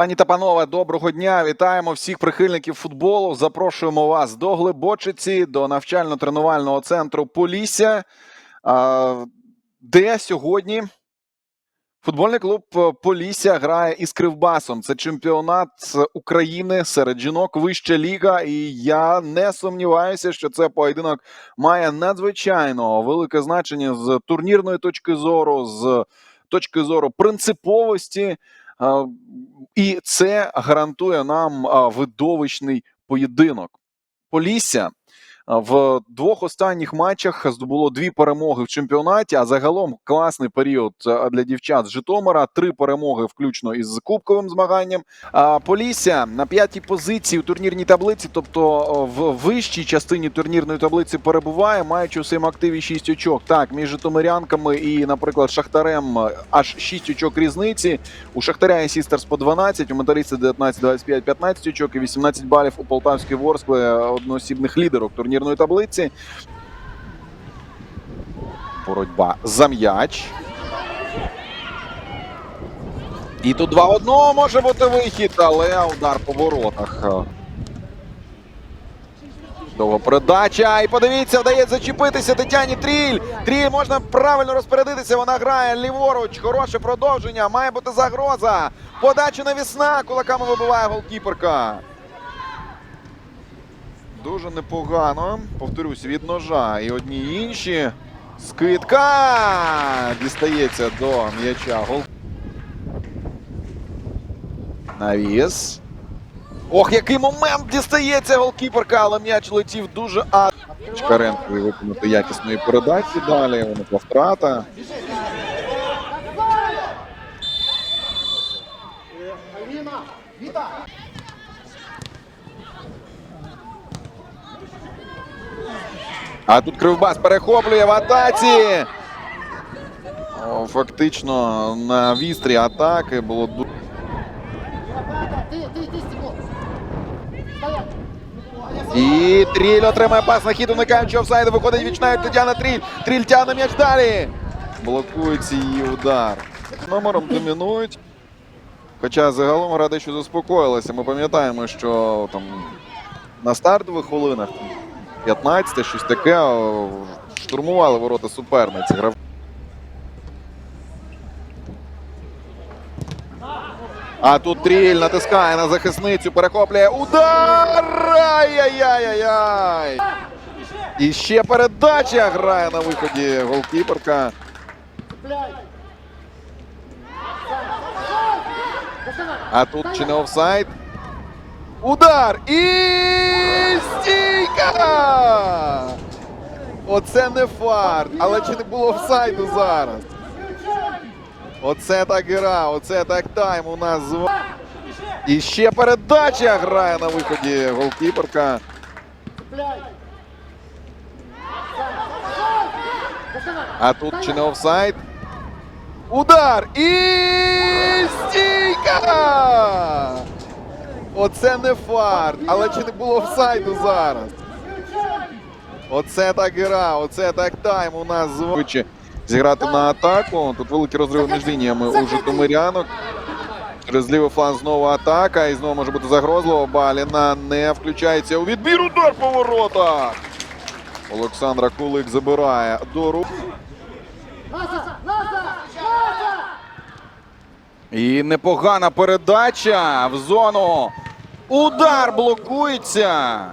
Пані та панове, доброго дня! Вітаємо всіх прихильників футболу. Запрошуємо вас до Глибочиці, до навчально-тренувального центру Полісся, де сьогодні футбольний клуб Полісся грає із Кривбасом. Це чемпіонат України серед жінок, вища ліга. І я не сумніваюся, що це поєдинок має надзвичайно велике значення з турнірної точки зору, з точки зору принциповості. І це гарантує нам видовищний поєдинок. Полісся в двох останніх матчах здобуло дві перемоги в чемпіонаті. А загалом класний період для дівчат з Житомира. Три перемоги, включно із кубковим змаганням. А Полісся на п'ятій позиції у турнірній таблиці, тобто в вищій частині турнірної таблиці перебуває, маючи у своєму активі 6 очок. Так, між житомирянками і, наприклад, Шахтарем е, аж 6 очок різниці. У Шахтаря і Сістерс по 12, у Металіста 19, 25, 15 очок і 18 балів у Полтавської Ворскли е, одноосібних лідерок турнірної таблиці. Боротьба за м'яч. І тут 2 в 1 може бути вихід, але удар по воротах. Довга передача. І подивіться, вдається зачепитися Тетяні Тріль. Тріль можна правильно розпорядитися. Вона грає ліворуч. Хороше продовження. Має бути загроза. Подача навісна. Кулаками вибиває голкіперка. Дуже непогано. Повторюсь, від ножа. І одні і інші. Скидка. Дістається до м'яча. Гол. Навіс. Ох, який момент дістається голкіперка, але м'яч летів дуже а. Чкаренко виконати якісної передачі далі. Вона втрата. А тут Кривбас перехоплює в атаці. О, фактично на вістрі атаки було дуже. Ты, ты, ты, Стекло. Стоять. І Тріль отримає пас на хід, уникаючи офсайду. Виходить вічнають Тетяна Тріль. Тріль тягне м'яч далі. Блокується її удар. Номером домінують. Хоча загалом гра дещо заспокоїлася. Ми пам'ятаємо, що там на стартових хвилинах 15 щось таке штурмували ворота суперниці. А тут Тріль натискає на захисницю, перехоплює удар! Ай-яй-яй-яй-яй! І ще передача грає на виході голкіперка. А тут чи не офсайд? Удар! І стійка! Оце не фарт. Але чи не було офсайду зараз? Оце так гра, оце так тайм у нас з І ще передача грає на виході голкіперка. А тут чи не офсайд? Удар! І стійка! Оце не фарт. Але чи не було офсайду зараз? Оце так гра, оце так тайм у нас з Швидше зіграти на атаку. Тут великі розриви між лініями у Житомирянок. Через лівий фланг знову атака. І знову може бути загрозливо. Баліна не включається у відбір. Удар по воротах. Олександра Кулик забирає до рук. І непогана передача в зону. Удар блокується.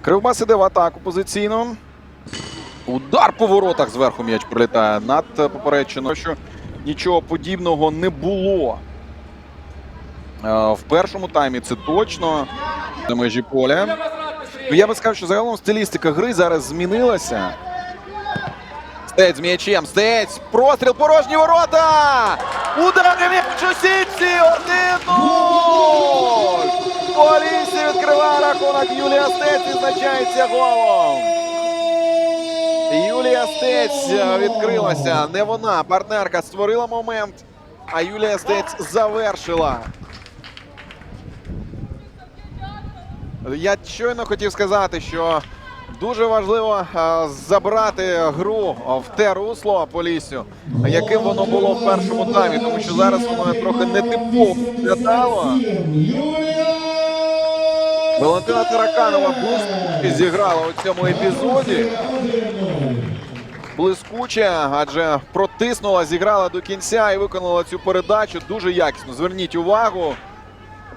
Кривбас іде в атаку позиційно. Удар по воротах зверху м'яч прилітає над е, що нічого подібного не було. Е, В першому таймі це точно на межі поля. Ну, я би сказав, що загалом стилістика гри зараз змінилася. Стець з м'ячем. Стець. Простріл. Порожні ворота. Удар м'яч у сітці. 1-0. Полісі відкриває рахунок. Юлія Стець відзначається голом. Юлія Стець е, відкрилася. Не вона. Партнерка створила момент. А Юлія Стець завершила. Я щойно хотів сказати, що дуже важливо е, забрати гру в те русло Поліссю, яким воно було в першому таймі, тому що зараз воно трохи нетипово виглядало. Валентина Тараканова блискуче зіграла у цьому епізоді. Блискуче, адже протиснула, зіграла до кінця і виконала цю передачу дуже якісно. Зверніть увагу.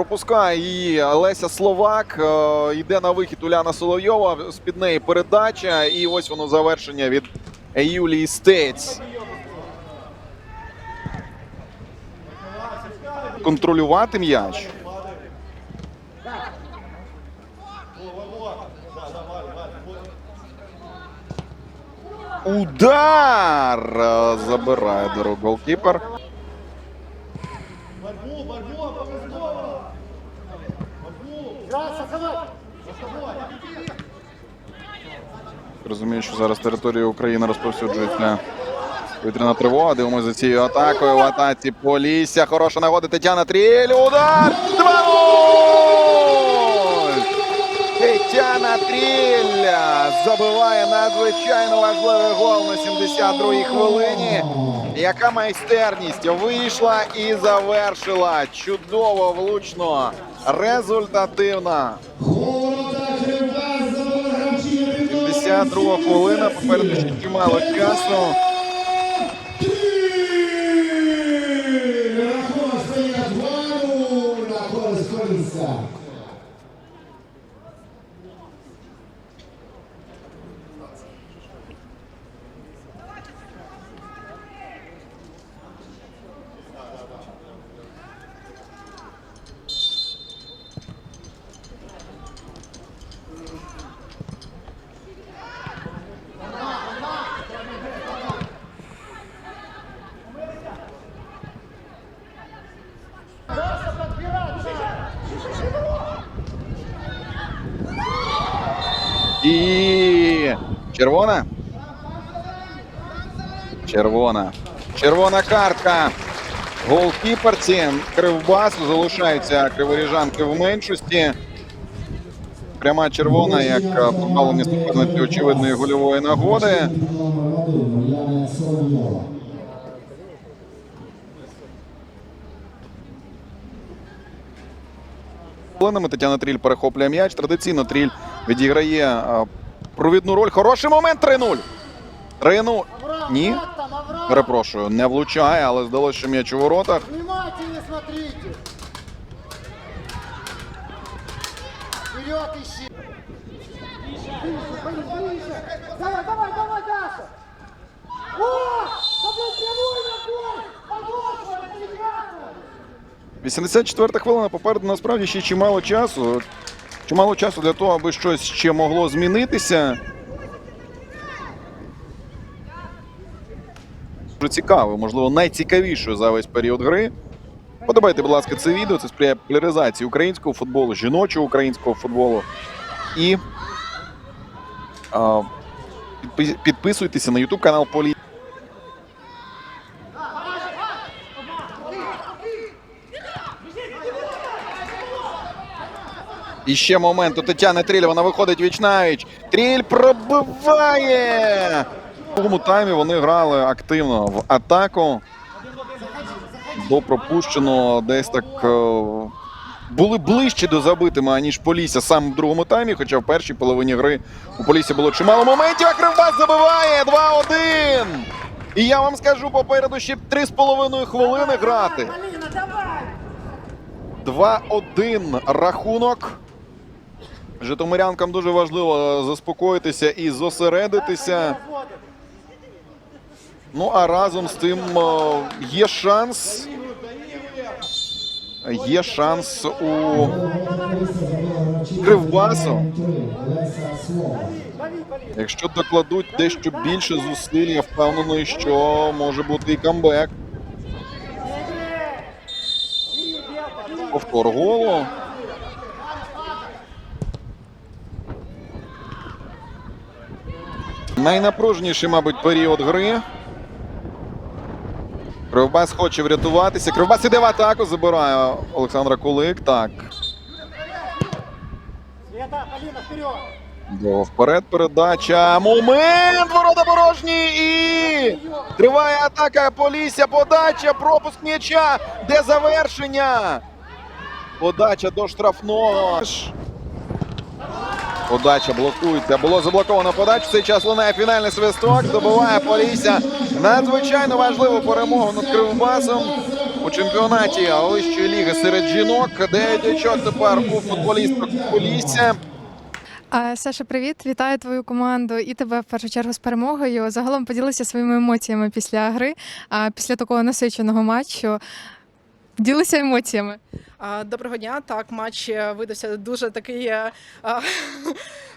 Пропускає її Леся Словак. е, Йде на вихід Уляна Соловйова. З-під неї передача. І ось воно завершення від Юлії Стець. Контролювати м'яч. Удар! Е, Забирає дорогу голкіпер. Розумію, що зараз територія України розповсюджується повітряна тривога. Дивимося за цією атакою. В атаці Полісся. Хороша нагода Тетяна Тріль. Удар! 2-0! Тетяна Тріль забиває надзвичайно важливий гол на 72-й хвилині. Яка майстерність вийшла і завершила. Чудово, влучно, результативно. 52 хвилина. Попереду ще чимало часу. І червона. Червона. Червона картка. Голкіперці Кривбасу залишаються криворіжанки в меншості. Пряма червона, як е, позбавлення суперниці очевидної гольової нагоди. Номер один Уляна Соловйова. Хвилинами Тетяна Тріль перехоплює м'яч. Традиційно Тріль відіграє е, провідну роль. Хороший момент 3-0. 3-0. Ні. Перепрошую, не влучає, але здалося, що м'яч у воротах. Давай, давай, давай, Даша. 84 хвилина попереду насправді ще чимало часу. Чимало часу для того, аби щось ще могло змінитися. Дуже цікаво, можливо, найцікавішою за весь період гри. Подобайте, будь ласка, це відео. Це сприяє популяризації українського футболу, жіночого українського футболу. І а, підпи- підписуйтеся на YouTube канал Полі. І ще момент у Тетяни Тріль. Вона виходить вічнавіч. Тріль пробиває. В другому таймі вони грали активно в атаку. До пропущеного десь так е, були ближче до забитими, аніж Полісся саме в другому таймі. Хоча в першій половині гри у Полісся було чимало моментів. А Кривбас забиває 2-1. І я вам скажу, попереду ще 3,5 хвилини грати. 2-1 рахунок. Житомирянкам дуже важливо заспокоїтися і зосередитися. Ну а разом з тим е, є шанс. Є шанс у Кривбасу. Якщо докладуть дещо більше зусиль, я впевнений, що може бути і камбек. Повтор голу. Найнапружніший, мабуть, період гри. Кривбас хоче врятуватися. Кривбас іде в атаку, забирає Олександра Кулик. Так. Довго вперед передача. Момент! Ворота порожні і триває атака Полісся. Подача, пропуск м'яча. Де завершення? Подача до штрафного. Подача блокується. Було заблоковано подачу. В цей час лунає фінальний свисток. Здобуває Полісся надзвичайно важливу перемогу над Кривбасом у чемпіонаті вищої ліги серед жінок. Дев'ять очок тепер у футболісток Полісся. Саша, привіт! Вітаю твою команду і тебе в першу чергу з перемогою. Загалом поділися своїми емоціями після гри, після такого насиченого матчу. Ділися емоціями. Доброго дня. Так, матч е, видався дуже такий е,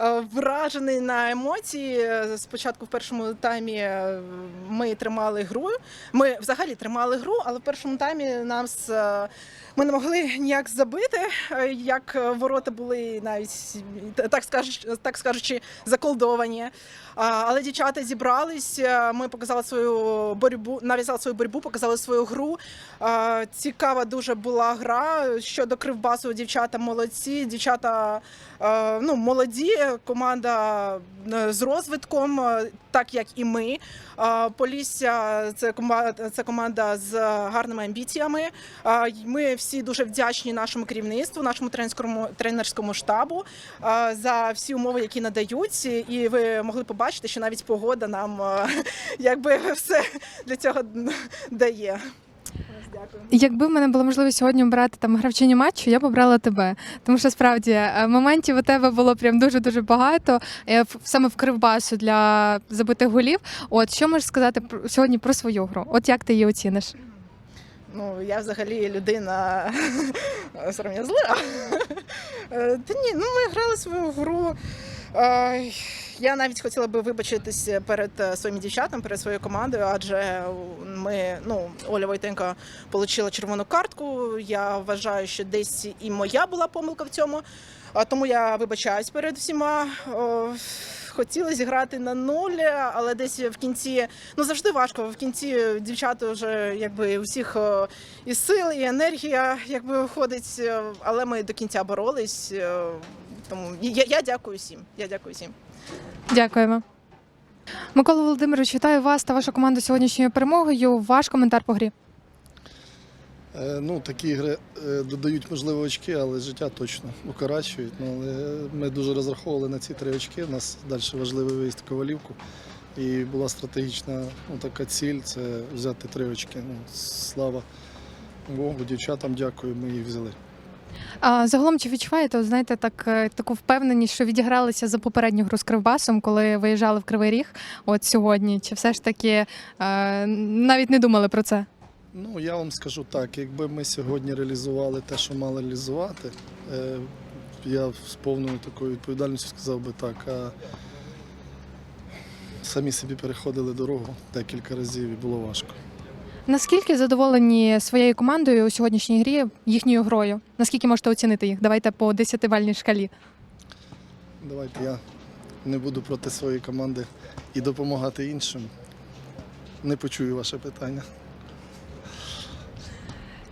е, вражений на емоції. Спочатку в першому таймі ми тримали гру. Ми взагалі тримали гру, але в першому таймі нас е, ми не могли ніяк забити, як ворота були навіть так скажучи, так скажучи, заколдовані. Але дівчата зібрались. Ми показали свою боротьбу, нав'язали свою боротьбу, показали свою гру. Цікава дуже була гра. Щодо Кривбасу, дівчата молодці. Дівчата е, ну, молоді, команда е, з розвитком, е, так як і ми. Полісся це команда, це команда з гарними амбіціями. Ми всі дуже вдячні нашому керівництву, нашому тренерському тренерському штабу за всі умови, які надають. І ви могли побачити, що навіть погода нам якби все для цього дає. Дякую. Якби в мене була можливість сьогодні обирати там гравчиню матчу, я б обрала тебе. Тому що справді е, моментів у тебе було прям дуже дуже багато. е, Саме в кривбасу для забитих голів. От що можеш сказати сьогодні про свою гру? От як ти її оціниш? Ну, я взагалі людина сором'я зла. Е, Та ні, ну ми грали свою гру. Е, Я навіть хотіла би вибачитись перед е, своїми дівчатами, перед своєю командою, адже ми, ну, Оля Войтенко отримала червону картку. Я вважаю, що десь і моя була помилка в цьому. Тому я вибачаюсь перед всіма. О, Хотіла зіграти на нуль, але десь в кінці ну завжди важко. В кінці дівчата вже якби у всіх і сил, і енергія якби виходить. е, Але ми до кінця боролись. Тому я, я дякую всім. Я дякую всім. Дякуємо. Микола Володимирович, вітаю вас та вашу команду сьогоднішньою перемогою. Ваш коментар по грі. Е, Ну, такі ігри е, додають можливо очки, але життя точно укорачують. Ну, але ми дуже розраховували на ці три очки. У нас далі важливий виїзд в Ковалівку. І була стратегічна ну, така ціль це взяти три очки. Ну, слава Богу, дівчатам дякую, ми їх взяли. А загалом чи відчуваєте, знаєте, так е, таку впевненість, що відігралися за попередню гру з Кривбасом, коли виїжджали в Кривий Ріг? От сьогодні? Чи все ж таки е, навіть не думали про це? Ну, я вам скажу так, якби ми сьогодні реалізували те, що мали реалізувати, е, я з повною такою відповідальністю сказав би так. А самі собі переходили дорогу декілька разів і було важко. Наскільки задоволені своєю командою у сьогоднішній грі, їхньою грою? Наскільки можете оцінити їх? Давайте по 10-бальній шкалі. Давайте я не буду проти своєї команди і допомагати іншим. Не почую ваше питання.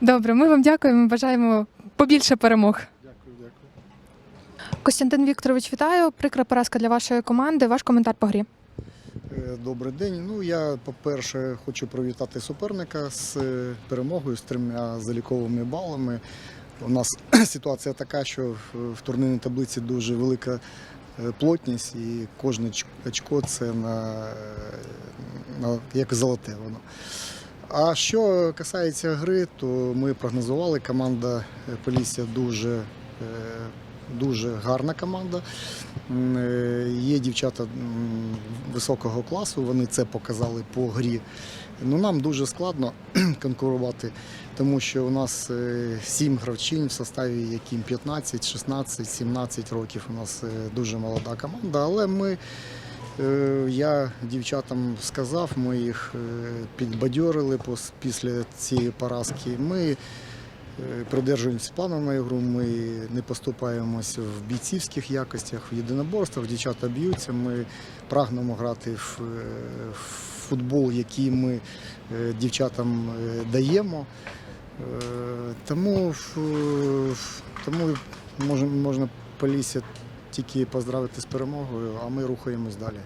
Добре, ми вам дякуємо. Бажаємо побільше перемог. Дякую, дякую. Костянтин Вікторович, вітаю. Прикра поразка для вашої команди. Ваш коментар по грі. Добрий день. Ну я, по-перше, хочу привітати суперника з е, перемогою з трьома заліковими балами. У нас ситуація така, що в- турнірній таблиці дуже велика е, плотність, і кожне очко це на, на як золоте воно. А що касається гри, то ми прогнозували. Команда е, Полісся дуже, дуже гарна команда. Е, Є дівчата високого класу, вони це показали по грі. Ну, нам дуже складно конкурувати, тому що у нас е, сім гравчин в составі, яким 15, 16, 17 років. У нас е, дуже молода команда, але ми. Я дівчатам сказав, ми їх підбадьорили після цієї поразки. Ми Придержуємося плану на ігру, ми не поступаємося в бійцівських якостях, в єдиноборствах. Дівчата б'ються. Ми прагнемо грати в, е, футбол, який ми е, дівчатам е, даємо. Е, Тому, тому можна, можна Полісся тільки поздравити з перемогою, а ми рухаємось далі.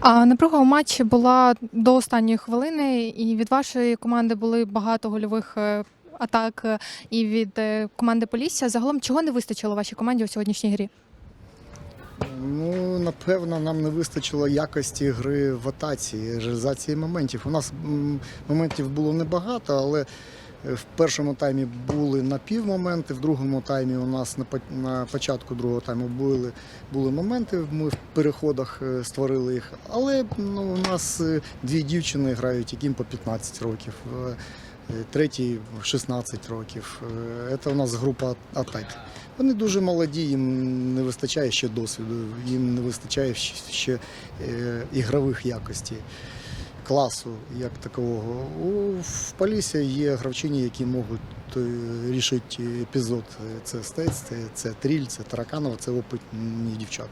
А напруга у матчі була до останньої хвилини, і від вашої команди були багато гольових е, атак, е, і від е, команди Полісся. Загалом чого не вистачило вашій команді у сьогоднішній грі? Ну, напевно, нам не вистачило якості гри в атаці, реалізації моментів. У нас моментів було небагато, але в першому таймі були напівмоменти, в другому таймі у нас на, по- початку другого тайму були, були моменти. Ми в переходах е, створили їх. Але ну, у нас е, дві дівчини грають, яким по 15 років. е, Третій 16 років. Це у нас група атаки. Вони дуже молоді, їм не вистачає ще досвіду, їм не вистачає ще, ігрових якостей, класу як такового. В Полісі є гравчині, які можуть е, рішити епізод. Це Стець, це, це Тріль, це Тараканова, це опитні дівчата.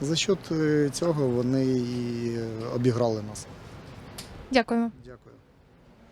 За счет е, цього вони і обіграли нас. Дякуємо.